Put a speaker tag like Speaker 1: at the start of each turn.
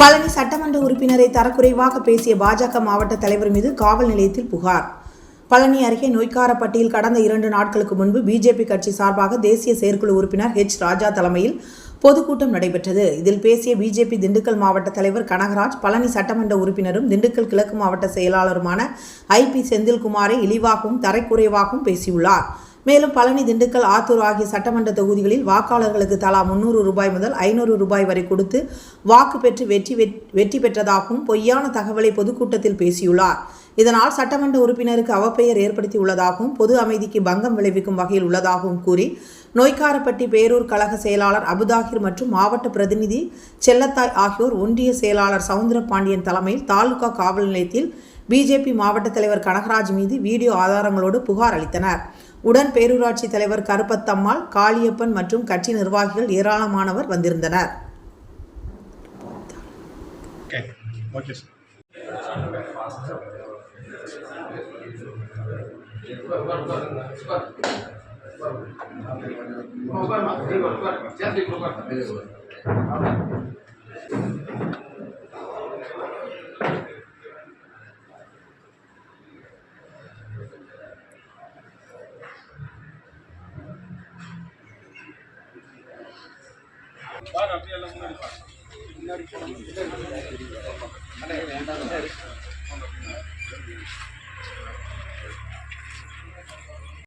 Speaker 1: பழனி சட்டமன்ற உறுப்பினரை தரக்குறைவாக பேசிய பாஜக மாவட்ட தலைவர் மீது காவல் நிலையத்தில் புகார். பழனி அருகே நொய்க்காரப்பட்டியில் கடந்த இரண்டு நாட்களுக்கு முன்பு பிஜேபி கட்சி சார்பாக தேசிய செயற்குழு உறுப்பினர் ஹெச் ராஜா தலைமையில் பொதுக்கூட்டம் நடைபெற்றது. இதில் பேசிய பிஜேபி திண்டுக்கல் மாவட்ட தலைவர் கனகராஜ் பழனி சட்டமன்ற உறுப்பினரும் திண்டுக்கல் கிழக்கு மாவட்ட செயலாளருமான ஐ பி செந்தில்குமாரை இழிவாகவும் தரைக்குறைவாகவும் பேசியுள்ளார். மேலும் பழனி திண்டுக்கல் ஆத்தூர் ஆகிய சட்டமன்ற தொகுதிகளில் வாக்காளர்களுக்கு தலா முன்னூறு ரூபாய் முதல் ஐநூறு ரூபாய் வரை கொடுத்து வாக்கு பெற்று வெற்றி வெற்றி பெற்றதாகவும் பொய்யான தகவலை பொதுக்கூட்டத்தில் பேசியுள்ளார். இதனால் சட்டமன்ற உறுப்பினருக்கு அவப்பெயர் ஏற்படுத்தியுள்ளதாகவும் பொது அமைதிக்கு பங்கம் விளைவிக்கும் வகையில் உள்ளதாகவும் கூறி நோய்க்காரப்பட்டி பேரூர் கழக செயலாளர் அபுதாகிர் மற்றும் மாவட்ட பிரதிநிதி செல்லத்தாய் ஆகியோர் ஒன்றிய செயலாளர் சவுந்தர பாண்டியன் தலைமையில் தாலுகா காவல் நிலையத்தில் பிஜேபி மாவட்ட தலைவர் கனகராஜ் மீது வீடியோ ஆதாரங்களோடு புகார் அளித்தனர். உடன் பேரூராட்சி தலைவர் கருப்பத்தம்மாள் காளியப்பன் மற்றும் கட்சி நிர்வாகிகள் ஏராளமானவர் வந்திருந்தனர்.
Speaker 2: Okay. முன்னாடி